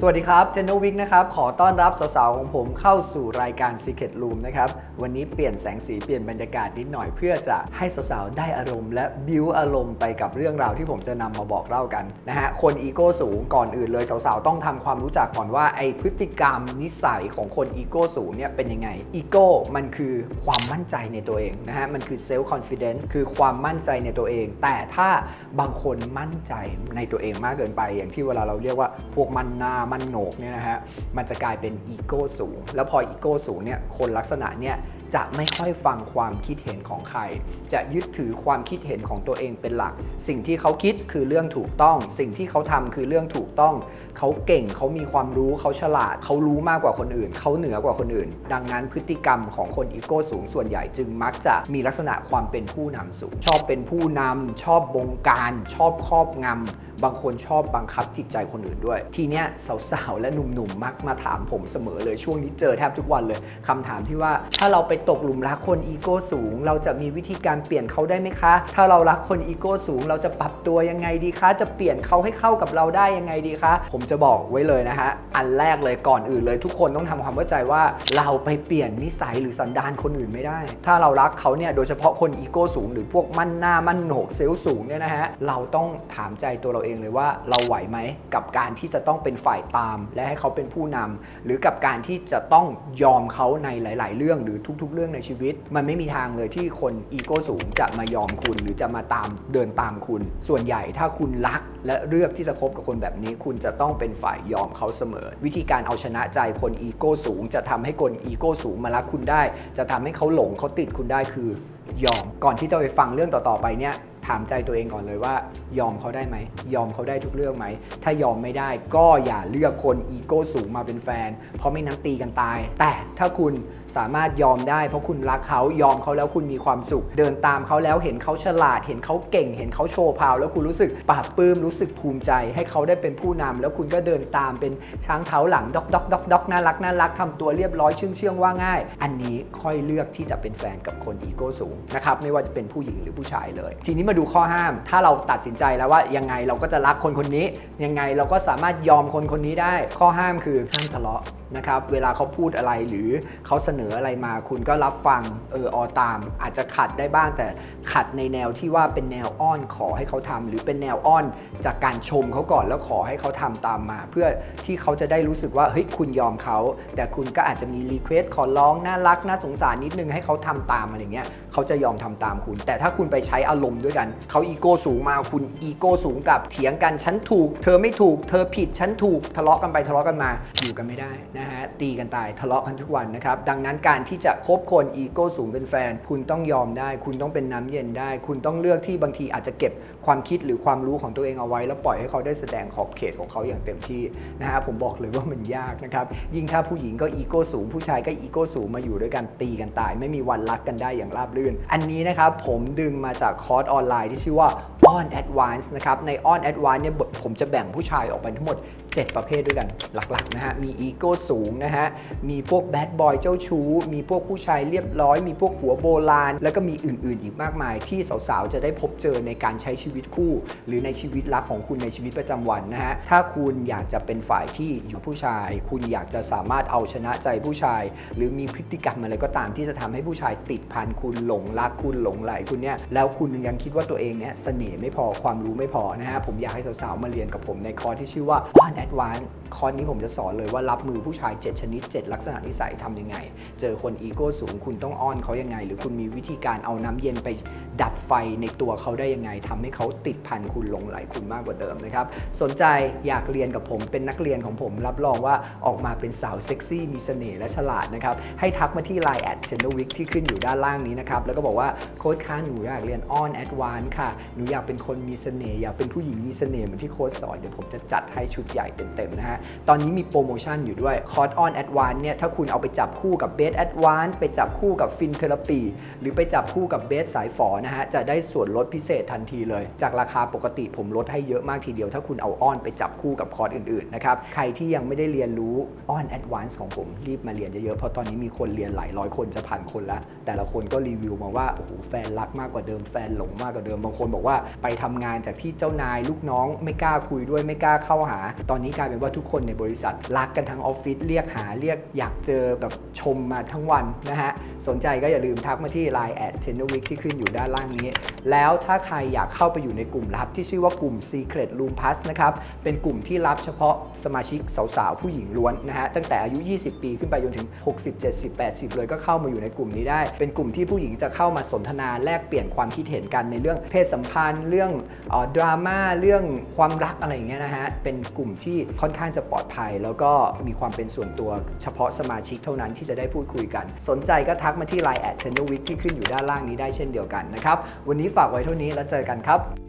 สวัสดีครับเจนโนวิกนะครับ ขอต้อนรับสาวๆ ของผมเข้าสู่รายการ Secret Room นะครับ วันนี้เปลี่ยนแสงสีเปลี่ยนบรรยากาศนิดหน่อยเพื่อจะให้สาวๆ ได้อารมณ์และบิวอารมณ์ไปกับเรื่องราวที่ผมจะนำมาบอกเล่ากันนะฮะ คนอีโก้สูงก่อนอื่นเลยสาวๆ ต้องทำความรู้จักก่อนว่าไอพฤติกรรมนิสัยของคนอีโก้สูงเนี่ยเป็นยังไง อีโก้มันคือความมั่นใจในตัวเองนะฮะ มันคือเซลฟ์คอนฟ idence คือความมั่นใจในตัวเอง แต่ถ้าบางคนมั่นใจในตัวเองมากเกินไป อย่างที่เวลาเราเรียกว่าพวกมันนามันโหนกเนี่ยนะฮะมันจะกลายเป็นอีโก้สูง แล้วพออีโก้สูงเนี่ยคนลักษณะเนี่ยจะไม่ค่อยฟังความคิดเห็นของใคร จะยึดถือความคิดเห็นของตัวเองเป็นหลัก สิ่งที่เขาคิดคือเรื่องถูกต้อง สิ่งที่เขาทำคือเรื่องถูกต้อง เขาเก่งเขามีความรู้เขาฉลาด เขารู้มากกว่าคนอื่น เขาเหนือกว่าคนอื่น ดังนั้นพฤติกรรมของคนอีโก้สูงส่วนใหญ่จึงมักจะมีลักษณะความเป็นผู้นำสูง ชอบเป็นผู้นำชอบบงการ ชอบครอบงำบางคนชอบบังคับจิตใจคนอื่นด้วย ทีเนี้ยสาวๆ และหนุ่มๆ มักมาถามผมเสมอเลยช่วงนี้เจอแทบทุกวันเลยคำถามที่ว่าถ้าเราไปตกหลุมรักคนอีโก้สูง เราจะมีวิธีการเปลี่ยนเขาได้ไหมคะ ถ้าเรารักคนอีโก้สูง เราจะปรับตัวยังไงดีคะ จะเปลี่ยนเขาให้เข้ากับเราได้ยังไงดีคะ ผมจะบอกไว้เลยนะฮะอันแรกเลยก่อนอื่นเลย ทุกคนต้องทำความเข้าใจว่าเราไปเปลี่ยนนิสัยหรือสันดานคนอื่นไม่ได้ ถ้าเรารักเขาเนี่ยโดยเฉพาะคนอีโก้สูง หรือพวกมั่นหน้ามั่นโหนกเซลล์สูงเนี่ยนะฮะเราต้องถามใจตัวเราเองเลยว่า เราไหวไหมกับการที่จะต้องเป็นฝ่ายตาม และให้เขาเป็นผู้นำหรือกับการที่จะต้องยอมเขาในหลาย ๆ เรื่องหรือทุก ๆ เรื่องในชีวิต มันไม่มีทางเลยที่คนอีโก้สูงจะมายอมคุณ หรือจะมาตามเดินตามคุณ ส่วนใหญ่ถ้าคุณรัก และเลือกที่จะคบกับคนแบบนี้ คุณจะต้องเป็นฝ่ายยอมเขาเสมอ วิธีการเอาชนะใจคนอีโก้สูง จะทำให้คนอีโก้สูงมารักคุณได้ จะทำให้เขาหลงเขาติดคุณได้คือยอมก่อนที่จะไปฟังเรื่องต่อ ๆ ไปเนี่ย ถามใจตัวเองก่อนเลยว่า ยอมเขาได้ไหม ยอมเขาได้ทุกเรื่องไหม ถ้ายอมไม่ได้ก็อย่าเลือกคนอีโก้สูงมาเป็นแฟน เพราะไม่นั้นตีกันตาย แต่ถ้าคุณสามารถยอมได้ เพราะคุณรักเขายอมเขาแล้วคุณมีความสุข เดินตามเขาแล้วเห็นเขาฉลาด เห็นเขาเก่ง เห็นเขาโชว์พาว แล้วคุณรู้สึกปลาบปลื้มรู้สึกภูมิใจ ให้เขาได้เป็นผู้นำแล้วคุณก็เดินตามเป็นช้างเท้าหลังดอกดอกดอกดอกน่ารักน่ารักทำตัวเรียบร้อยเชื่องเชื่องว่าง่าย อันนี้ค่อยเลือกที่จะเป็นแฟนกับคนอีโก้สูงนะครับไม่ว่าจะเป็นผู้หญิงหรือผู้ชายเลย ทีนี้มาดูข้อห้าม ถ้าเราตัดสินใจแล้วว่ายังไงเราก็จะรักคนคนนี้ ยังไงเราก็สามารถยอมคนคนนี้ได้ ข้อห้ามคือห้ามทะเลาะนะครับ เวลาเขาพูดอะไรหรือเขาเสนออะไรมา คุณก็รับฟังเอออตาม อาจจะขัดได้บ้างแต่ขัดในแนวที่ว่าเป็นแนวอ้อนขอให้เขาทำหรือเป็นแนวอ้อนจากการชมเขาก่อนแล้วขอให้เขาทำตามมา เพื่อที่เขาจะได้รู้สึกว่าเฮ้ยคุณยอมเขา แต่คุณก็อาจจะมีรีเควสขอร้องน่ารักน่าสงสารนิดนึงให้เขาทำตามอะไรเงี้ยเขาจะยอมทำตามคุณ แต่ถ้าคุณไปใช้อารมณ์ด้วยกันเขาอีโก้สูงมาคุณอีโก้สูงกับเถียงกันฉันถูก เธอไม่ถูก เธอผิดฉันถูกทะเลาะกันไปทะเลาะกันมาอยู่กันไม่ได้นะฮะตีกันตายทะเลาะกันทุกวันนะครับดังนั้นการที่จะคบคนอีโก้สูงเป็นแฟน คุณต้องยอมได้ คุณต้องเป็นน้ำเย็นได้ คุณต้องเลือกที่บางทีอาจจะเก็บความคิดหรือความรู้ของตัวเองเอาไว้ แล้วปล่อยให้เขาได้แสดงขอบเขตของเขาอย่างเต็มที่นะฮะผมบอกเลยว่ามันยากนะครับยิ่งถ้าผู้หญิงก็อีโก้สูง ผู้ชายก็อีโก้สูงมาอยู่ด้วยกันตีกันตาย ไม่มีวันรักกันได้อย่างราบรื่น อันนี้นะครับผมดึงมาจากคอร์สออนไลน์ที่ชื่อว่า On Advance นะครับ ใน On Advance เนี่ยผมจะแบ่งผู้ชายออกไปทั้งหมด 7 ประเภทด้วยกันหลักๆนะฮะ มีอีโก้สูงนะฮะ มีพวกแบดบอยเจ้าชู้ มีพวกผู้ชายเรียบร้อย มีพวกหัวโบราณ แล้วก็มีอื่นๆ อีกมากมาย ที่สาวๆ จะได้พบเจอในการใช้ชีวิตคู่ หรือในชีวิตรักของคุณในชีวิตประจำวันนะฮะ ถ้าคุณอยากจะเป็นฝ่ายที่อยู่ผู้ชาย คุณอยากจะสามารถเอาชนะใจผู้ชาย หรือมีพฤติกรรมอะไรก็ตามที่จะทำให้ผู้ชายติดพันคุณหลงรักคุณหลงไหลคุณเนี่ย แล้วคุณยังคิดว่าตัวเองเนี่ยเสน่ห์ไม่พอความรู้ไม่พอนะฮะ ผมอยากให้สาวๆ มาเรียนกับผมในคอร์สที่ชื่อว่า On Advance คอร์สนี้ผมจะสอนเลยว่ารับมือผู้ชาย 7 ชนิด 7 ลักษณะนิสัยทำยังไง เจอคนอีโก้สูงคุณต้องอ้อนเขายังไง หรือคุณมีวิธีการเอาน้ำเย็นไปดับไฟในตัวเขาได้ยังไงทำให้เขาติดพันคุณหลงไหลคุณมากกว่าเดิมนะครับ สนใจอยากเรียนกับผมเป็นนักเรียนของผม รับรองว่าออกมาเป็นสาวเซ็กซี่มีเสน่ห์และฉลาดนะครับให้ทักมาที่ Line แอดเจนวิกที่ขึ้นอยู่ด้านล่างนี้นะครับแล้วก็บอกว่าโค้ชคะหนูอยากเรียน On Advance ค่ะหนูอยากเป็นคนมีเสน่ห์อยากเป็นผู้หญิงมีเสน่ห์เหมือนที่โค้ชสอนเดี๋ยวผมจะจัดให้ชุดใหญ่เต็มๆนะฮะ ตอนนี้มีโปรโมชั่นอยู่ด้วยคอร์ส On Advance เนี่ย ถ้าคุณเอาไปจับคู่กับเบส Advance ไปจับคู่กับฟินเทอราปีหรือไปจับคู่กับเบสสายฝอนะฮะ จะได้ส่วนลดพิเศษทันทีเลย จากราคาปกติผมลดให้เยอะมากทีเดียว ถ้าคุณเอาออนไปจับคู่กับคอร์สอื่นๆนะครับ ใครที่ยังไม่ได้เรียนรู้ On Advance ของผมรีบมาเรียนเยอะๆ เพราะตอนนี้มีคนเรียนหลายร้อยคนจะพันคนล้วแต่ละคนก็รีวิวมาว่าโอ้โหแฟนรักมากกว่าเดิมแฟนหลงมากกว่าเดิมบางคนบอกว่าไปทำงานจากที่เจ้านายลูกน้องไม่กล้าคุยด้วยไม่กล้าเข้าหา ตอนนี้กลายเป็นว่าทุกคนในบริษัทรักกันทั้งออฟฟิศเรียกหาเรียกอยากเจอแบบชมมาทั้งวันนะฮะ สนใจก็อย่าลืมทักมาที่ Line แอดเทนวิกที่ขึ้นอยู่ด้านล่างนี้ แล้วถ้าใครอยากเข้าไปอยู่ในกลุ่มลับที่ชื่อว่ากลุ่ม Secret Room Plus นะครับ เป็นกลุ่มที่รับเฉพาะสมาชิกสาวๆ ผู้หญิงล้วนนะฮะ ตั้งแต่อายุ 20 ปีขึ้นไปจนถึง 60 70 80 เลยก็เข้ามาอยู่ในกลุ่มนี้ได้ เป็นกลุ่มที่ผู้หญิงจะเข้ามาสนทนาแลกเปลี่ยนความคิดเห็นกันในเรื่องเพศสัมพันธ์ เรื่องออดราม่าเรื่องความรักอะไรอย่างเงี้ยนะฮะเป็นกลุ่มที่ค่อนข้างจะปลอดภัย แล้วก็มีความเป็นส่วนตัวเฉพาะสมาชิกเท่านั้นที่จะได้พูดคุยกัน สนใจก็ทักมาที่ Line แอดเทนวิที่ขึ้นอยู่ด้านล่างนี้ได้เช่นเดียวกันนะครับ วันนี้ฝากไว้เท่านี้แล้วเจอกันครับ